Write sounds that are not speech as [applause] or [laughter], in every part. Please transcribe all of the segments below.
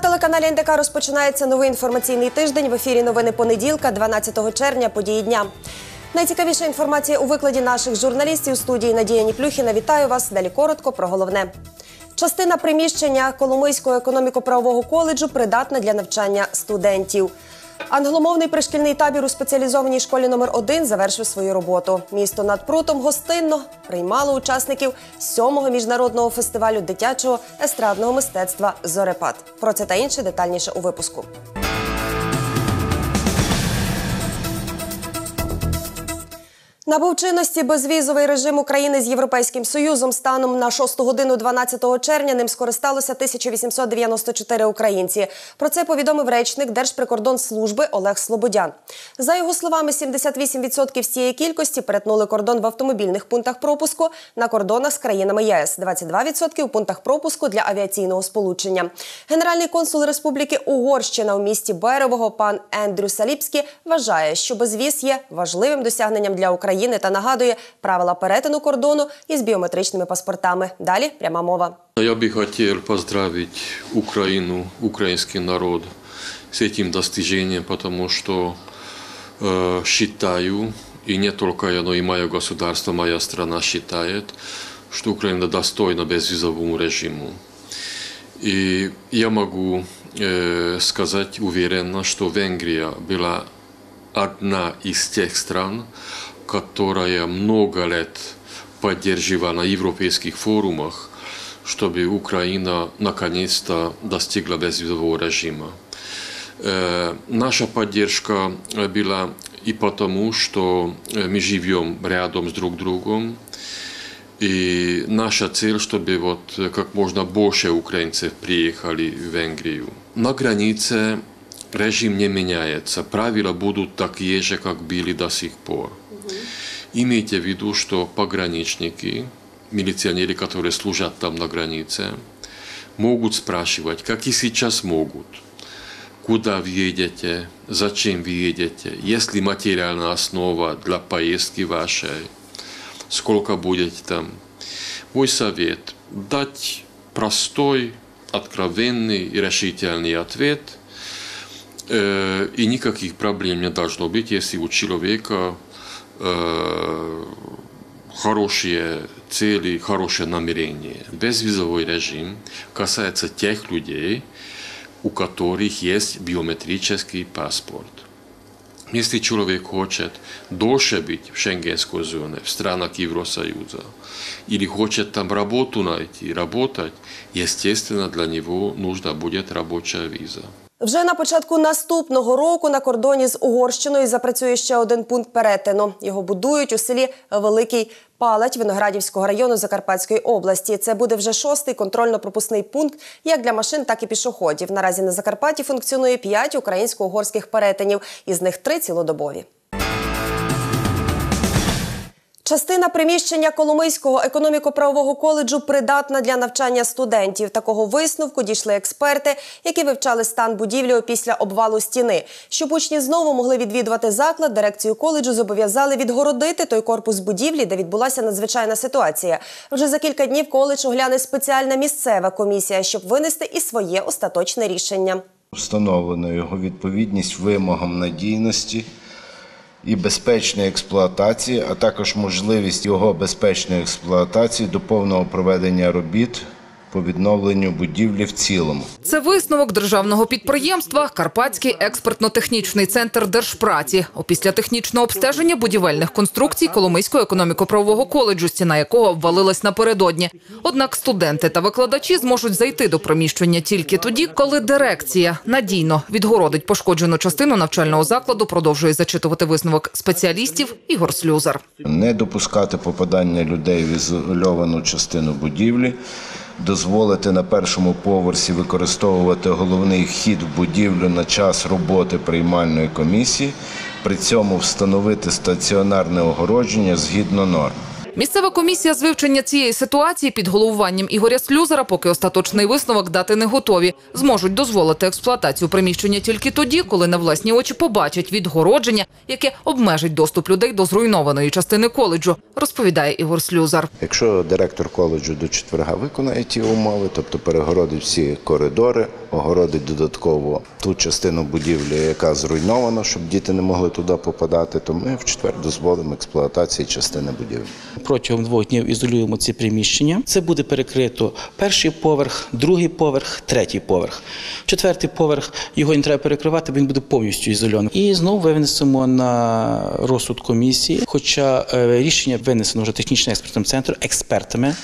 телеканалі НДК розпочинається новий інформаційний тиждень. В ефірі новини понеділка, 12 червня, події дня. Найцікавіша інформація у викладі наших журналістів студії Надія Ніплюхіна. Вітаю вас. Далі коротко про головне. Частина приміщення Коломийського економіко-правового коледжу придатна для навчання студентів. Англомовний пришкільний табір у спеціалізованій школі номер 1 завершив свою роботу. Місто над прутом гостинно приймало учасників сьомого міжнародного фестивалю дитячого естрадного мистецтва Зорепад. Про це та інше детальніше у випуску. Набув чинності безвізовий режим України з Європейським Союзом станом на 6 годину 12 червня ним скористалося 1894 українці. Про це повідомив речник Держприкордонслужби Олег Слободян. За його словами, 78% всієї кількості перетнули кордон в автомобільних пунктах пропуску на кордонах з країнами ЄС, 22% у пунктах пропуску для авіаційного сполучення. Генеральний консул Республіки Угорщина у місті Беревого пан Ендрю Саліпський вважає, що безвіз є важливим досягненням для України. України та нагадує правила перетину кордону із біометричними паспортами. Далі пряма мова. Я бы хотел поздравить Украину, украинский народ с этим достижением, потому что э, считаю, и не только я, но и мое государство, моя страна считает, что Украина достойна безвизовому режиму. И я могу э, сказать уверенно, что Венгрия была одна из тех стран, которая много лет поддерживала на европейских форумах, чтобы Украина наконец-то достигла безвизового режима. Э, наша поддержка была и потому, что мы живем рядом с друг другом, и наша цель, чтобы вот как можно больше украинцев приехали в Венгрию. На границе режим не меняется, правила будут такие же, как были до сих пор. Имейте в виду, что пограничники, милиционеры, которые служат там на границе, могут спрашивать, как и сейчас могут, куда вы едете, зачем вы едете, есть ли материальная основа для поездки вашей, сколько будете там. Мой совет – дать простой, откровенный и решительный ответ, э, и никаких проблем не должно быть, если у человека э, хорошие цели, хорошее намерение. Безвизовый режим касается тех людей, у которых есть биометрический паспорт. Если человек хочет дольше быть в шенгенской зоне, в странах Евросоюза, или хочет там работу найти, работать, естественно, для него нужна будет рабочая виза. Вже на початку наступного року на кордоні з Угорщиною запрацює ще один пункт перетину. Його будують у селі Великий Палать Виноградівського району Закарпатської області. Це буде вже шостий контрольно-пропускний пункт як для машин, так і пішоходів. Наразі на Закарпатті функціонує п'ять українсько-угорських перетинів, із них три цілодобові. Частина приміщення Коломийського економіко-правового коледжу придатна для навчання студентів. Такого висновку дійшли експерти, які вивчали стан будівлі після обвалу стіни. Щоб учні знову могли відвідувати заклад, дирекцію коледжу зобов'язали відгородити той корпус будівлі, де відбулася надзвичайна ситуація. Вже за кілька днів коледж огляне спеціальна місцева комісія, щоб винести і своє остаточне рішення. Встановлено його відповідність вимогам надійності і безпечної експлуатації, а також можливість його безпечної експлуатації до повного проведення робіт по відновленню будівлі в цілому. Це висновок державного підприємства Карпатський експертно-технічний центр Держпраці. Опісля технічного обстеження будівельних конструкцій Коломийського економіко-правового коледжу, стіна якого обвалилась напередодні. Однак студенти та викладачі зможуть зайти до приміщення тільки тоді, коли дирекція надійно відгородить пошкоджену частину навчального закладу. Продовжує зачитувати висновок спеціалістів Ігор Слюзар. Не допускати попадання людей в ізольовану частину будівлі. Дозволити на першому поверсі використовувати головний вхід в будівлю на час роботи приймальної комісії, при цьому встановити стаціонарне огородження згідно норм. Місцева комісія з вивчення цієї ситуації під головуванням Ігоря Слюзера, поки остаточний висновок дати не готові, зможуть дозволити експлуатацію приміщення тільки тоді, коли на власні очі побачать відгородження, яке обмежить доступ людей до зруйнованої частини коледжу, розповідає Ігор Слюзар. Якщо директор коледжу до четверга виконає ті умови, тобто перегородить всі коридори, огородить додатково ту частину будівлі, яка зруйнована, щоб діти не могли туди попадати, то ми в четвер дозволимо експлуатації частини будівлі. Протягом двох днів ізолюємо ці приміщення. Це буде перекрито перший поверх, другий поверх, третій поверх. Четвертий поверх його не треба перекривати, він буде повністю ізольований. І знову винесемо на розсуд комісії. Хоча е, рішення винесено вже технічним експертним центром, експертами,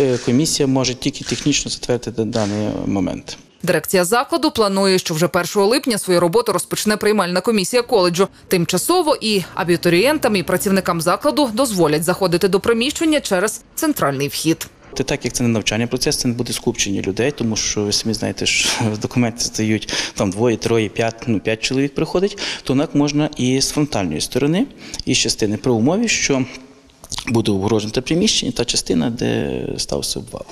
е, комісія може тільки технічно затвердити даний момент. Дирекція закладу планує, що вже 1 липня свою роботу розпочне приймальна комісія коледжу. Тимчасово і абітурієнтам, і працівникам закладу дозволять заходити до приміщення через центральний вхід. Та так як це не навчальний процес, це не буде скупчення людей, тому що ви самі знаєте, що [laughs] в документі стають там двоє, троє, п'ять, ну п'ять чоловік приходить, то однак можна і з фронтальної сторони, і з частини при умові, що буде обгорожене те приміщення, та частина, де стався обвал.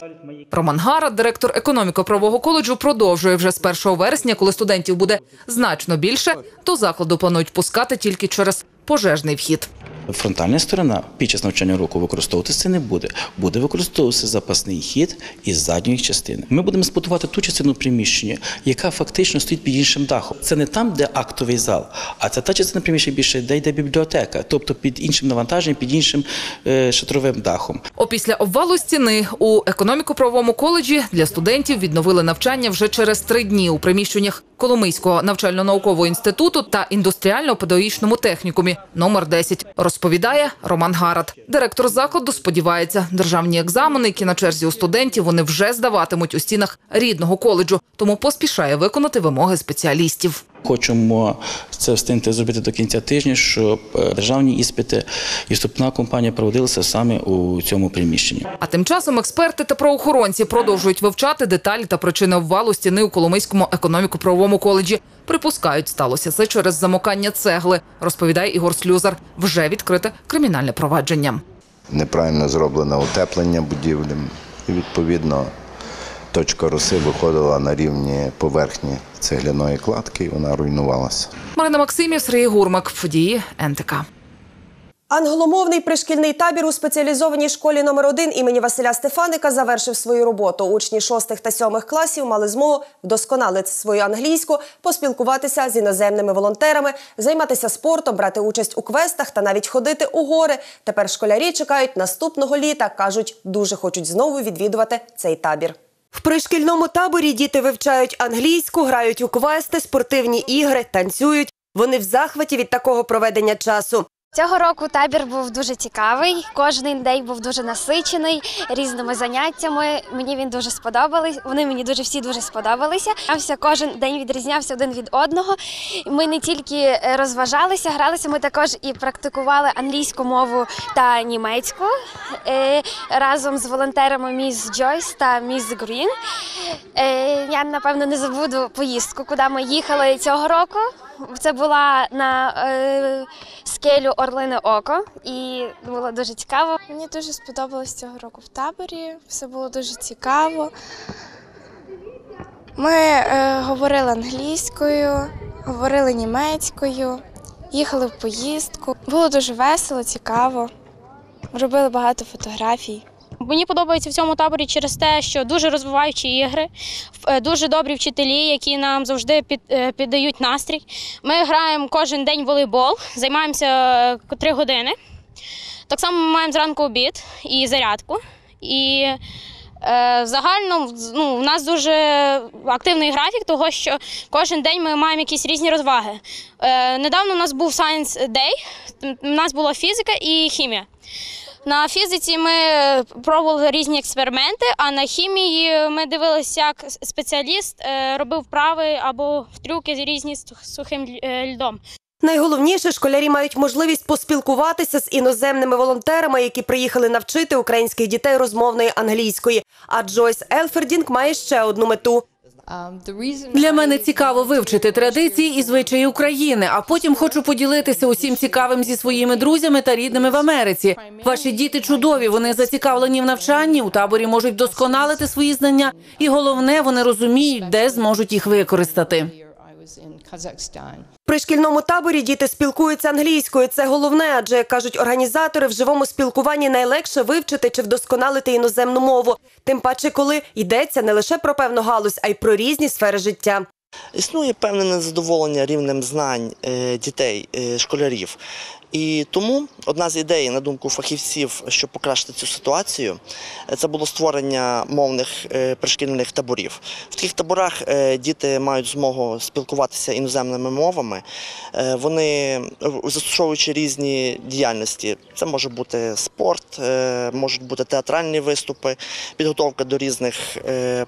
Роман Гара, директор економіко-правового коледжу, продовжує вже з 1 вересня, коли студентів буде значно більше, до закладу планують пускати тільки через пожежний вхід. Фронтальна сторона під час навчання року використовуватися не буде. Буде використовуватися запасний хід із задньої частини. Ми будемо експлуатувати ту частину приміщення, яка фактично стоїть під іншим дахом. Це не там, де актовий зал, а це та частина приміщення більше, де йде бібліотека, тобто під іншим навантаженням, під іншим е, шатровим дахом. Опісля обвалу стіни у економіко-правовому коледжі для студентів відновили навчання вже через три дні у приміщеннях Коломийського навчально-наукового інституту та індустріально-педагогічному технікумі номер 10, розповідає Роман Гарат. Директор закладу сподівається, державні екзамени, які на черзі у студентів, вони вже здаватимуть у стінах рідного коледжу, тому поспішає виконати вимоги спеціалістів. Хочемо це встигнути зробити до кінця тижня, щоб е, державні іспити і вступна компанія проводилися саме у цьому приміщенні. А тим часом експерти та правоохоронці продовжують вивчати деталі та причини обвалу стіни у Коломийському економіко-правовому коледжі. Припускають, сталося це через замокання цегли, розповідає Ігор Слюзар. Вже відкрите кримінальне провадження. Неправильно зроблене утеплення будівлі, і відповідно точка роси виходила на рівні поверхні цегляної кладки, і вона руйнувалася. Марина Максимів, Сергій Гурмак, події НТК. Англомовний пришкільний табір у спеціалізованій школі номер 1 імені Василя Стефаника завершив свою роботу. Учні 6 та 7 класів мали змогу вдосконалити свою англійську, поспілкуватися з іноземними волонтерами, займатися спортом, брати участь у квестах та навіть ходити у гори. Тепер школярі чекають наступного літа. кажуть, дуже хочуть знову відвідувати цей табір. В пришкільному таборі діти вивчають англійську, грають у квести, спортивні ігри, танцюють. Вони в захваті від такого проведення часу. Цього року табір був дуже цікавий. Кожен день був дуже насичений різними заняттями. Мені він дуже сподобались. Вони мені дуже всі дуже сподобалися. Кожен день відрізнявся один від одного. Ми не тільки е, розважалися, гралися. Ми також і практикували англійську мову та німецьку е, разом з волонтерами міс Джойс та міс Грін. Е, Я напевно не забуду поїздку, куди ми їхали цього року. Це була на е, скелю Орлине Око, і було дуже цікаво. Мені дуже сподобалось цього року в таборі. Все було дуже цікаво. Ми е, говорили англійською, говорили німецькою, їхали в поїздку. Було дуже весело, цікаво. Робили багато фотографій. Мені подобається в цьому таборі через те, що дуже розвиваючі ігри, е, дуже добрі вчителі, які нам завжди під, е, піддають настрій. Ми граємо кожен день волейбол, займаємося е, три години. Так само ми маємо зранку обід і зарядку. І е, загально ну, у нас дуже активний графік, того що кожен день ми маємо якісь різні розваги. Е, недавно у нас був Science Day, у нас була фізика і хімія. На фізиці ми пробували різні експерименти, а на хімії ми дивилися, як спеціаліст е, робив вправи або трюки з різні з сухим е, льдом. Найголовніше, школярі мають можливість поспілкуватися з іноземними волонтерами, які приїхали навчити українських дітей розмовної англійської. А Джойс Елфердінг має ще одну мету. Для мене цікаво вивчити традиції і звичаї України, а потім хочу поділитися усім цікавим зі своїми друзями та рідними в Америці. Ваші діти чудові, вони зацікавлені в навчанні, у таборі можуть досконалити свої знання, і головне, вони розуміють, де зможуть їх використати. При шкільному таборі діти спілкуються англійською. Це головне, адже як кажуть організатори, в живому спілкуванні найлегше вивчити чи вдосконалити іноземну мову. Тим паче, коли йдеться не лише про певну галузь, а й про різні сфери життя. Існує певне незадоволення рівнем знань е, дітей, е, школярів. І тому одна з ідей, на думку фахівців, щоб покращити цю ситуацію, е, це було створення мовних е, пришкільних таборів. В таких таборах е, діти мають змогу спілкуватися іноземними мовами. Вони застосовуючи різні діяльності. Це може бути спорт, можуть бути театральні виступи, підготовка до різних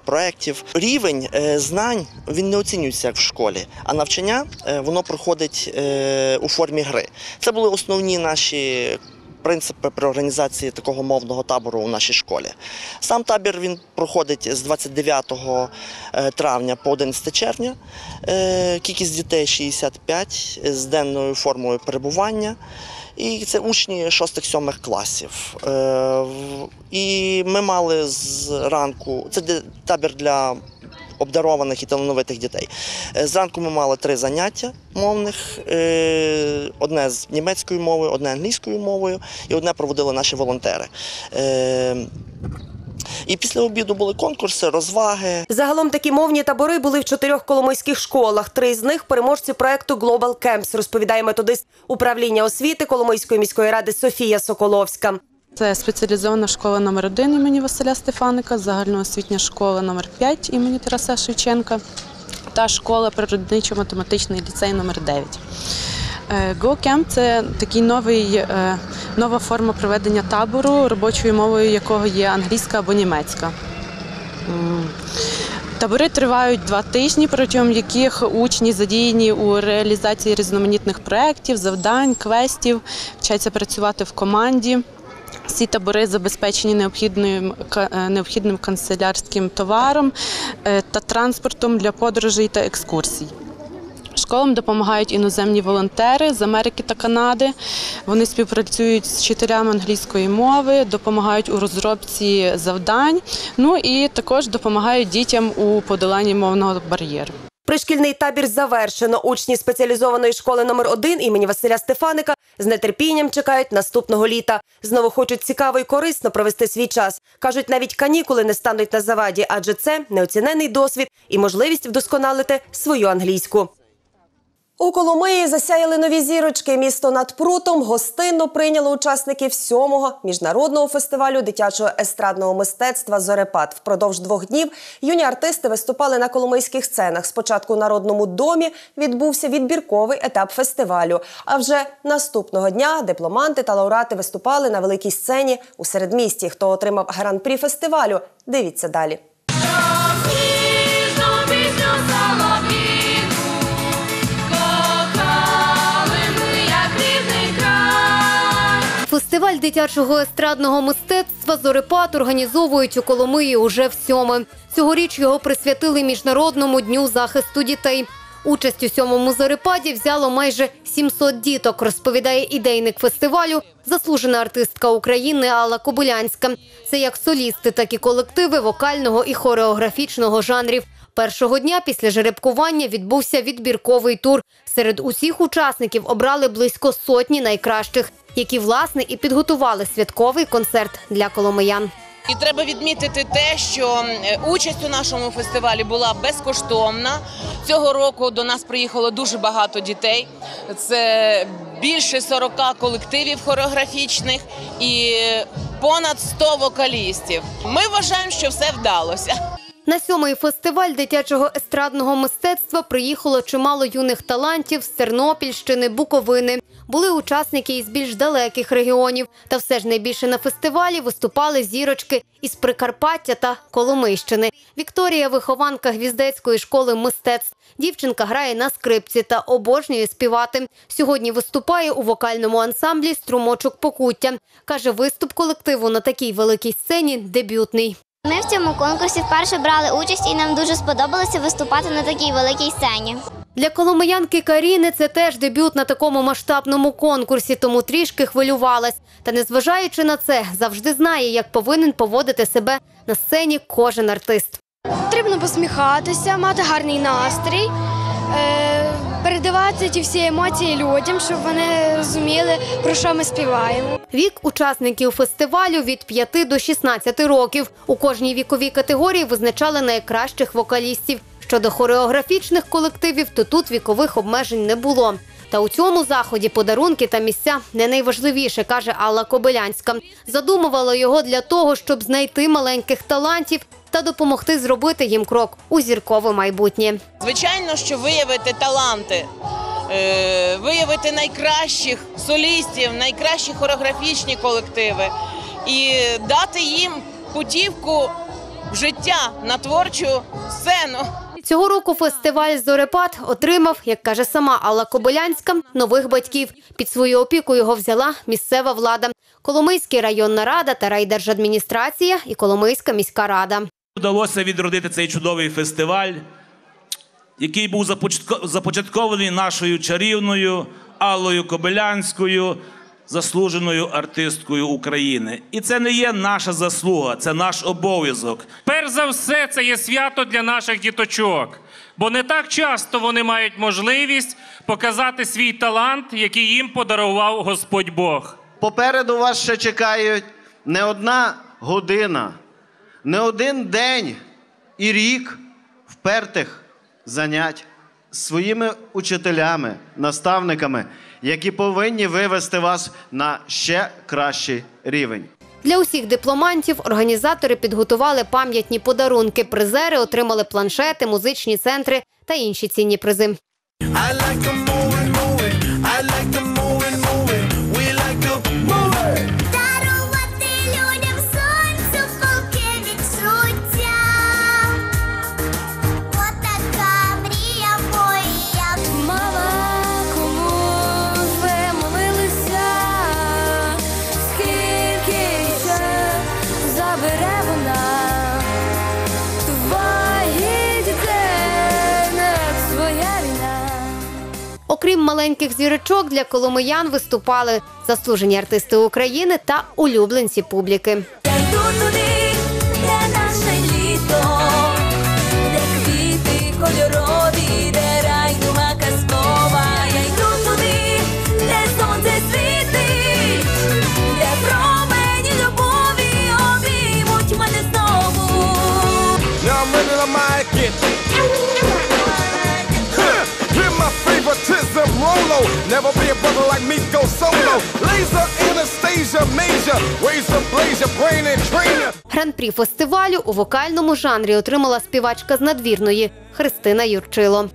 проєктів. Рівень знань він не оцінюється як в школі, а навчання воно проходить у формі гри. Це були основні наші. Принципи при організації такого мовного табору у нашій школі. Сам табір він проходить з 29 е, травня по 11 червня. Е, Кількість дітей 65 з денною формою перебування. І це учні 6-7 класів. Е, І ми мали зранку, це табір для обдарованих і талановитих дітей. Е, Зранку ми мали три заняття мовних: е, одне з німецькою мовою, одне англійською мовою, і одне проводили наші волонтери. Е, І після обіду були конкурси, розваги. Загалом такі мовні табори були в чотирьох коломийських школах. Три з них переможці проекту Global Camps, розповідає методист управління освіти Коломийської міської ради Софія Соколовська. Це спеціалізована школа номер 1 імені Василя Стефаника, загальноосвітня школа номер 5 імені Тараса Шевченка та школа природничо-математичний ліцей номер 9. Е, GoCamp – це такий новий, е, нова форма проведення табору, робочою мовою якого є англійська або німецька. Табори тривають два тижні, протягом яких учні задіяні у реалізації різноманітних проєктів, завдань, квестів, вчаться працювати в команді. Ці табори забезпечені необхідним, е, необхідним канцелярським товаром е, та транспортом для подорожей та екскурсій. Школам допомагають іноземні волонтери з Америки та Канади. Вони співпрацюють з вчителями англійської мови, допомагають у розробці завдань, ну і також допомагають дітям у подоланні мовного бар'єру. Пришкільний табір завершено. Учні спеціалізованої школи номер 1 імені Василя Стефаника з нетерпінням чекають наступного літа. Знову хочуть цікаво і корисно провести свій час. Кажуть, навіть канікули не стануть на заваді, адже це неоцінений досвід і можливість вдосконалити свою англійську. У Коломиї засяяли нові зірочки. Місто над прутом гостинно прийняло учасників сьомого міжнародного фестивалю дитячого естрадного мистецтва Зорепад. Впродовж двох днів юні артисти виступали на коломийських сценах. Спочатку у народному домі відбувся відбірковий етап фестивалю. А вже наступного дня дипломанти та лауреати виступали на великій сцені у середмісті. Хто отримав гран-прі фестивалю? Дивіться далі. Фестиваль дитячого естрадного мистецтва «Зорепад» організовують у Коломиї уже в сьоме. Цьогоріч його присвятили Міжнародному дню захисту дітей. Участь у сьомому зорепаді взяло майже 700 діток, розповідає ідейник фестивалю, заслужена артистка України Алла Кобилянська. Це як солісти, так і колективи вокального і хореографічного жанрів. Першого дня після жеребкування відбувся відбірковий тур. Серед усіх учасників обрали близько сотні найкращих, які власне і підготували святковий концерт для коломиян. І треба відмітити те, що участь у нашому фестивалі була безкоштовна. Цього року до нас приїхало дуже багато дітей. Це більше 40 колективів хореографічних і понад 100 вокалістів. Ми вважаємо, що все вдалося. На сьомий фестиваль дитячого естрадного мистецтва приїхало чимало юних талантів з Тернопільщини, Буковини. Були учасники із більш далеких регіонів. Та все ж найбільше на фестивалі виступали зірочки із Прикарпаття та Коломийщини. Вікторія – вихованка Гвіздецької школи мистецтв. Дівчинка грає на скрипці та обожнює співати. Сьогодні виступає у вокальному ансамблі «Струмочок покуття». Каже, виступ колективу на такій великій сцені дебютний. Ми в цьому конкурсі вперше брали участь і нам дуже сподобалося виступати на такій великій сцені. Для коломиянки Каріни це теж дебют на такому масштабному конкурсі, тому трішки хвилювалась. Та незважаючи на це, завжди знає, як повинен поводити себе на сцені кожен артист. Потрібно посміхатися, мати гарний настрій, передавати ті всі емоції людям, щоб вони розуміли, про що ми співаємо. Вік учасників фестивалю від 5 до 16 років. У кожній віковій категорії визначали найкращих вокалістів. Щодо хореографічних колективів, то тут вікових обмежень не було. Та у цьому заході подарунки та місця не найважливіше, каже Алла Кобилянська. Задумувала його для того, щоб знайти маленьких талантів та допомогти зробити їм крок у зіркове майбутнє. Звичайно, що виявити таланти, е, виявити найкращих солістів, найкращі хореографічні колективи і дати їм путівку в життя на творчу сцену. Цього року фестиваль Зорепад отримав, як каже сама Алла Кобилянська, нових батьків. Під свою опіку його взяла місцева влада, Коломийський районна рада та райдержадміністрація і Коломийська міська рада. Вдалося відродити цей чудовий фестиваль, який був започатко- започаткований нашою чарівною Аллою Кобилянською, заслуженою артисткою України. І це не є наша заслуга, це наш обов'язок. Перш за все, це є свято для наших діточок, бо не так часто вони мають можливість показати свій талант, який їм подарував Господь Бог. Попереду вас ще чекають не одна година, не один день і рік впертих занять своїми учителями, наставниками, які повинні вивести вас на ще кращий рівень. Для усіх дипломантів організатори підготували пам'ятні подарунки. Призери отримали планшети, музичні центри та інші цінні призи. Маленьких зірочок, для коломиян виступали заслужені артисти України та улюбленці публіки. Brother like me, go solo. Laser, Anastasia, major. Razor, blaze your brain and trainer. Гран-прі фестивалю у вокальному жанрі отримала співачка з надвірної Христина Юрчило.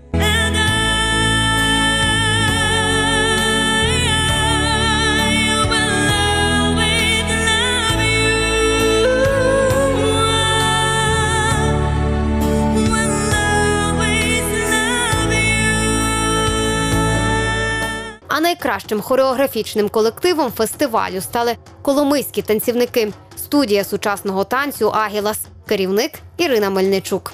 Найкращим хореографічним колективом фестивалю стали коломийські танцівники. Студія сучасного танцю Агілас. Керівник Ірина Мельничук.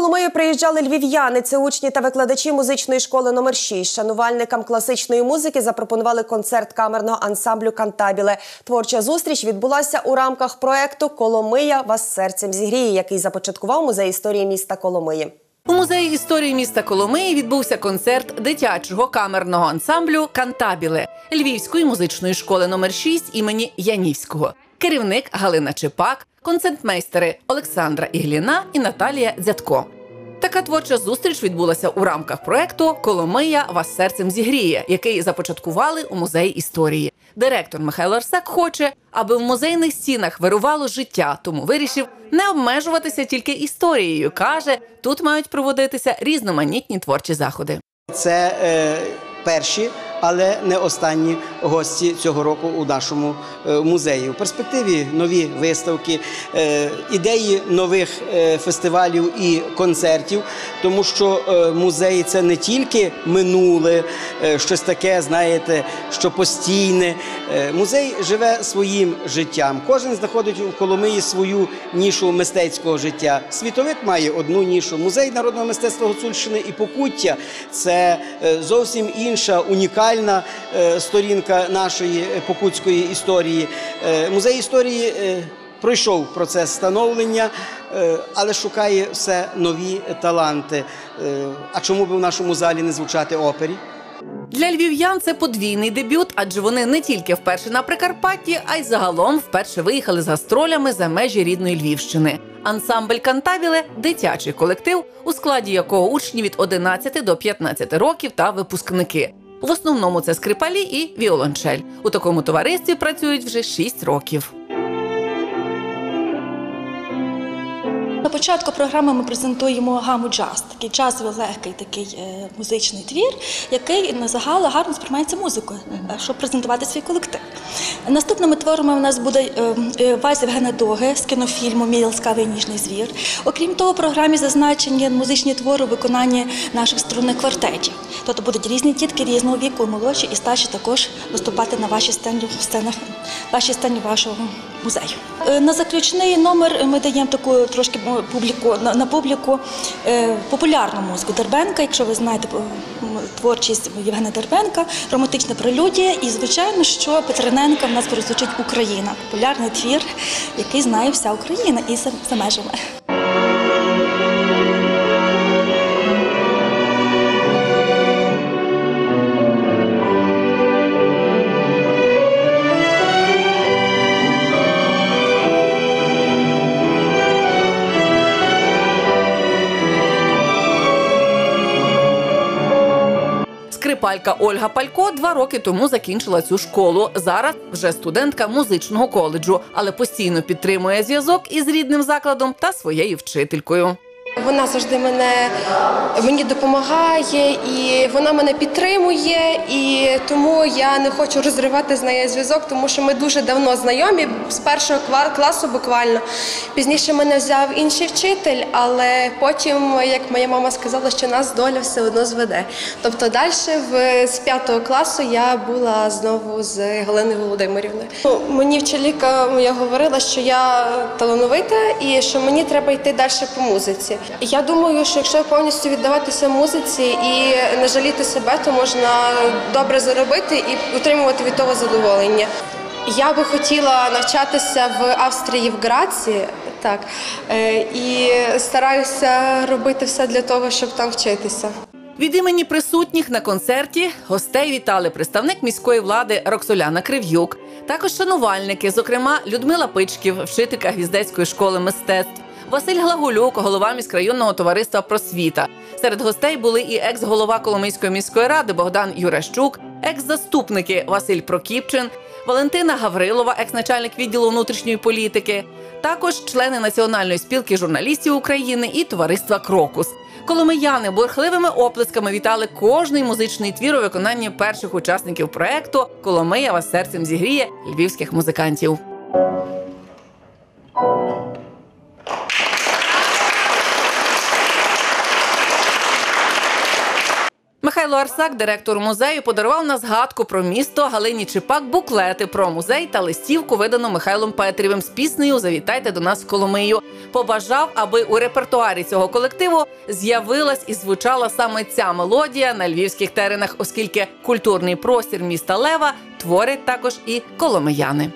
У Коломиї приїжджали львів'яни. Це учні та викладачі музичної школи номер 6 Шанувальникам класичної музики запропонували концерт камерного ансамблю Кантабіле. Творча зустріч відбулася у рамках проекту Коломия вас серцем зігріє, який започаткував музей історії міста Коломиї. У музеї історії міста Коломиї відбувся концерт дитячого камерного ансамблю Кантабіле Львівської музичної школи номер 6 імені Янівського. Керівник Галина Чепак, концертмейстери Олександра Ігліна і Наталія Дзятко. Така творча зустріч відбулася у рамках проекту Коломия вас серцем зігріє, який започаткували у музеї історії. Директор Михайло Арсак хоче, аби в музейних стінах вирувало життя, тому вирішив не обмежуватися тільки історією. каже, тут мають проводитися різноманітні творчі заходи. Це е, перші але не останні гості цього року у нашому е, музеї. У перспективі нові виставки, е, ідеї нових е, фестивалів і концертів, тому що музей це не тільки минуле, щось таке, знаєте, що постійне. Музей живе своїм життям. Кожен знаходить у Коломиї свою нішу мистецького життя. Світовик має одну нішу. Музей народного мистецтва Гуцульщини і Покуття це зовсім інша унікальна е, сторінка нашої покутської історії. Е, Музей історії. е, Пройшов процес становлення, але шукає все нові таланти. А чому б в нашому залі не звучати опері? Для львів'ян це подвійний дебют, адже вони не тільки вперше на Прикарпатті, а й загалом вперше виїхали з гастролями за межі рідної Львівщини. Ансамбль Кантабіле дитячий колектив, у складі якого учні від 11 до 15 років та випускники. В основному це скрипалі і віолончель. У такому товаристві працюють вже 6 років. На початку програми ми презентуємо гаму джаз, такий джазовий легкий такий е, музичний твір, який на загал гарно сприймається музикою, е, щоб презентувати свій колектив. Наступними творами у нас буде е, е, вальс Євгена Доги з кінофільму Мій ласкавий ніжний звір. Окрім того, в програмі зазначені музичні твори у виконанні наших струнних квартетів. Тобто будуть різні дітки різного віку, молодші і старші також виступати на вашій сцені, сценах, вашій сцені вашого музею. Е, На заключний номер ми даємо таку трошки публіку на, публіку е, популярну музику Дербенка. Якщо ви знаєте е, творчість Євгена Дербенка, романтична прелюдія. І звичайно, що Петрененка в нас прозвучить Україна, популярний твір, який знає вся Україна і за межами. Скрипалька Ольга Палько два роки тому закінчила цю школу. Зараз вже студентка музичного коледжу, але постійно підтримує зв'язок із рідним закладом та своєю вчителькою. Вона завжди мене мені допомагає і вона мене підтримує. І тому я не хочу розривати з нею зв'язок, тому що ми дуже давно знайомі з першого кла- класу буквально. Пізніше мене взяв інший вчитель, але потім, як моя мама сказала, що нас доля все одно зведе. Тобто далі з п'ятого класу я була знову з Галиною Володимирівною. Ну, Мені вчителька моя говорила, що я талановита і що мені треба йти далі по музиці. Я думаю, що якщо повністю віддаватися музиці і не жаліти себе, то можна добре заробити і отримувати від того задоволення. Я би хотіла навчатися в Австрії в Граці, так е, і стараюся робити все для того, щоб там вчитися. Від імені присутніх на концерті гостей вітали представник міської влади Роксоляна Крив'юк, також шанувальники, зокрема Людмила Пичків, вчителька гвіздецької школи мистецтв. Василь Глаголюк, голова міськрайонного товариства Просвіта. Серед гостей були і екс-голова Коломийської міської ради Богдан Юращук, екс-заступники Василь Прокіпчин, Валентина Гаврилова, екс-начальник відділу внутрішньої політики, також члени Національної спілки журналістів України і товариства Крокус. Коломияни бурхливими оплесками вітали кожний музичний твір у виконанні перших учасників проекту Коломия вас серцем зігріє львівських музикантів. Михайло Арсак, директор музею, подарував на згадку про місто Галині Чипак буклети про музей та листівку, видану Михайлом Петрівим з піснею Завітайте до нас в Коломию. Побажав, аби у репертуарі цього колективу з'явилась і звучала саме ця мелодія на львівських теренах, оскільки культурний простір міста Лева творять також і коломияни.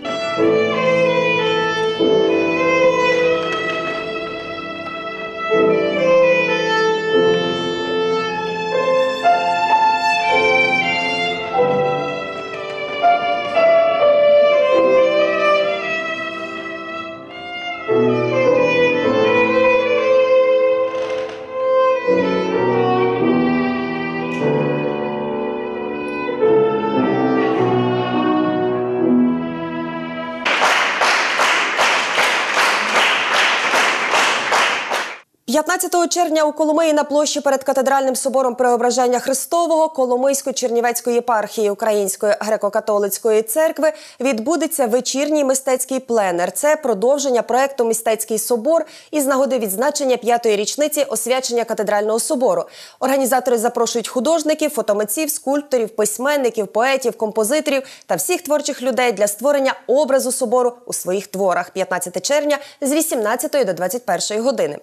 15 червня у Коломиї на площі перед катедральним собором Преображення Христового Коломийсько-Чернівецької єпархії Української греко-католицької церкви відбудеться вечірній мистецький пленер. Це продовження проекту Мистецький собор із нагоди відзначення п'ятої річниці освячення катедрального собору. Організатори запрошують художників, фотомитців, скульпторів, письменників, поетів, композиторів та всіх творчих людей для створення образу собору у своїх творах. 15 червня з 18 до 21 години.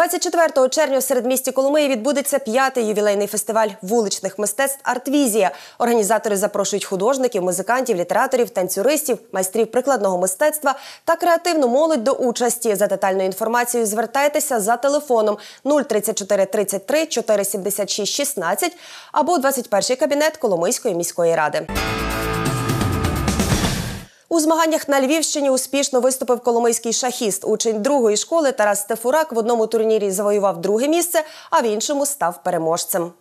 24 червня в середмісті Коломиї відбудеться п'ятий ювілейний фестиваль вуличних мистецтв Артвізія. Організатори запрошують художників, музикантів, літераторів, танцюристів, майстрів прикладного мистецтва та креативну молодь до участі. За детальною інформацією звертайтеся за телефоном 034 33 476 16 або 21 кабінет Коломийської міської ради. У змаганнях на Львівщині успішно виступив коломийський шахіст. Учень другої школи Тарас Стефурак в одному турнірі завоював друге місце, а в іншому став переможцем.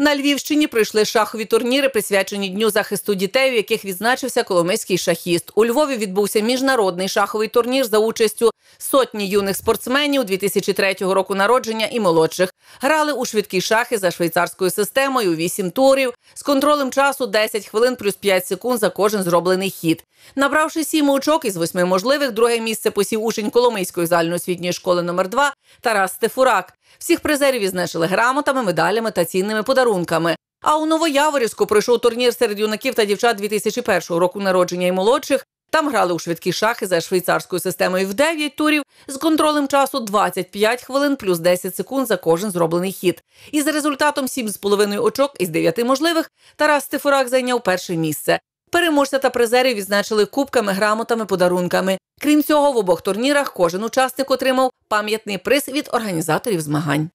На Львівщині пройшли шахові турніри, присвячені Дню захисту дітей, у яких відзначився коломийський шахіст. У Львові відбувся міжнародний шаховий турнір за участю сотні юних спортсменів 2003 року народження і молодших. Грали у швидкі шахи за швейцарською системою 8 турів з контролем часу 10 хвилин плюс 5 секунд за кожен зроблений хід. Набравши сім очок із восьми можливих, друге місце посів учень Коломийської загальноосвітньої школи номер 2 Тарас Стефурак. Всіх призерів відзначили грамотами, медалями та цінними подарунками. А у Новояворівську пройшов турнір серед юнаків та дівчат 2001 року народження і молодших. Там грали у швидкі шахи за швейцарською системою в 9 турів з контролем часу 25 хвилин плюс 10 секунд за кожен зроблений хід. І за результатом 7,5 очок із 9 можливих Тарас Стефурак зайняв перше місце. Переможця та призерів відзначили кубками, грамотами, подарунками. Крім цього, в обох турнірах кожен учасник отримав пам'ятний приз від організаторів змагань.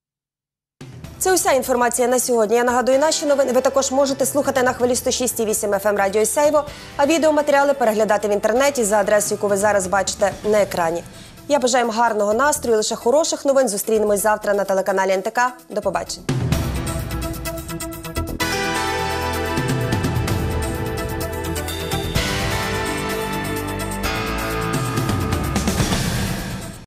Це уся інформація на сьогодні. Я нагадую, наші новини ви також можете слухати на хвилі 106,8 FM Радіо Сяйво, а відеоматеріали переглядати в інтернеті за адресою, яку ви зараз бачите на екрані. Я бажаю вам гарного настрою, лише хороших новин. Зустрінемось завтра на телеканалі НТК. До побачення.